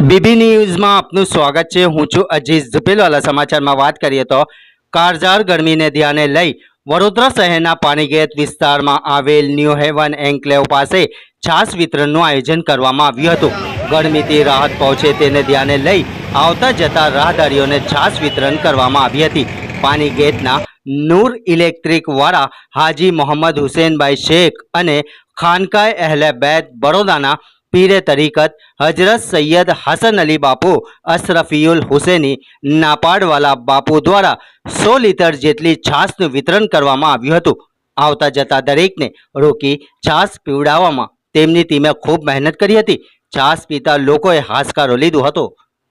BB ન્યૂઝમાં આપનું સ્વાગત છે. હું છું અજીઝ ઝુપેલવાલા. સમાચારમાં વાત કરીએ તો કારઝાર ગરમીને ધ્યાને લઈ વડોદરા શહેરના પાણીગેટ વિસ્તારમાં આવેલ ન્યૂ હેવન એન્કલેવ પાસે છાસ વિતરણનું આયોજન કરવામાં આવ્યું હતું. ગરમીથી રાહત પહોંચે તેને ધ્યાને લઈ આવતા જતા રાહદારીઓને છાસ વિતરણ કરવામાં આવી હતી. પાણીગેટના નૂર ઇલેક્ટ્રિક વાળા હાજી મોહમ્મદ હુસેનભાઈ શેખ અને ખાનકાય અહેલે બેત બરોડાના પીરે તરીકત હજરત સૈયદ હસન અલી બાપુ અશરફીઉલ હુસેની નાપાડવાલા બાપુ દ્વારા સો લીટર જેટલી છાસનું વિતરણ કરવામાં આવ્યું હતું આવતા જતા દરેકને રોકી છાસ પીવડાવવામાં તેમની ટીમે ખૂબ મહેનત કરી હતી છાસ પીતા લોકોએ હાશકારો લીધો હતો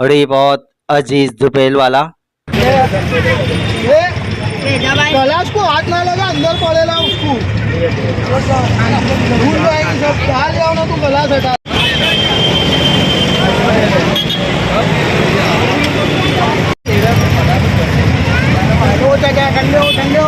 રિપોર્ટ અજીઝ ઝુપેલવાલા कलाश को हाथ ना लगा अंदर पड़ेगा उसको હાલ જવાનું હતું કલાસ હતા ઠંડો ઠંડો.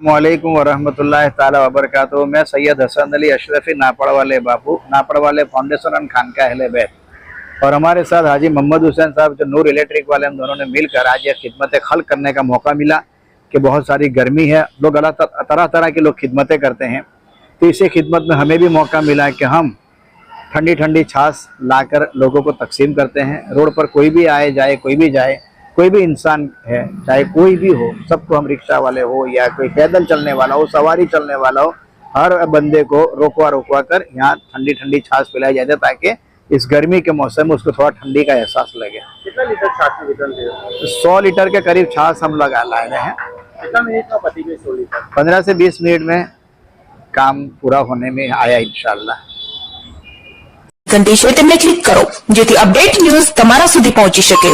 खड़ा हो हाथ में सैयद हसन अली अशरफी, नापड़ वाले बापू नापड़ वाले फाउंडेशन एंड खानका अहले बैत। और हमारे साथ हाजी मोहम्मद हुसैन साहब, जो नूर इलेक्ट्रिक वाले हम दोनों ने मिलकर आज ये खिदमत खल करने का मौका मिला कि बहुत सारी गर्मी है। लोग अलग तरह तरह के लोग खिदमतें करते हैं। तो इसी खिदमत में हमें भी मौका मिला कि हम ठंडी ठंडी छाछ लाकर लोगों को तकसीम करते हैं। रोड पर कोई भी आए, जाए, कोई भी जाए कोई भी इंसान है चाहे कोई भी हो सबको हम रिक्शा वाले हो या कोई पैदल चलने वाला हो सवारी चलने वाला हो हर बंदे को रोकवा रोकवा कर यहाँ ठंडी ठंडी छाछ पिलाई जाती है ताकि इस गर्मी के मौसम में उसको थोड़ा ठंडी का एहसास लगे कितना लीटर छाछ में वितरण थे सौ लीटर के करीब छाछ हम लगा लाए हैं कितना मिनट में पति के सौ लीटर पंद्रह से बीस मिनट में काम पूरा होने में आया इंशाल्लाह ઘંટી છે તેમને ક્લિક કરો જેથી અપડેટ ન્યૂઝ તમારા સુધી પહોંચી શકે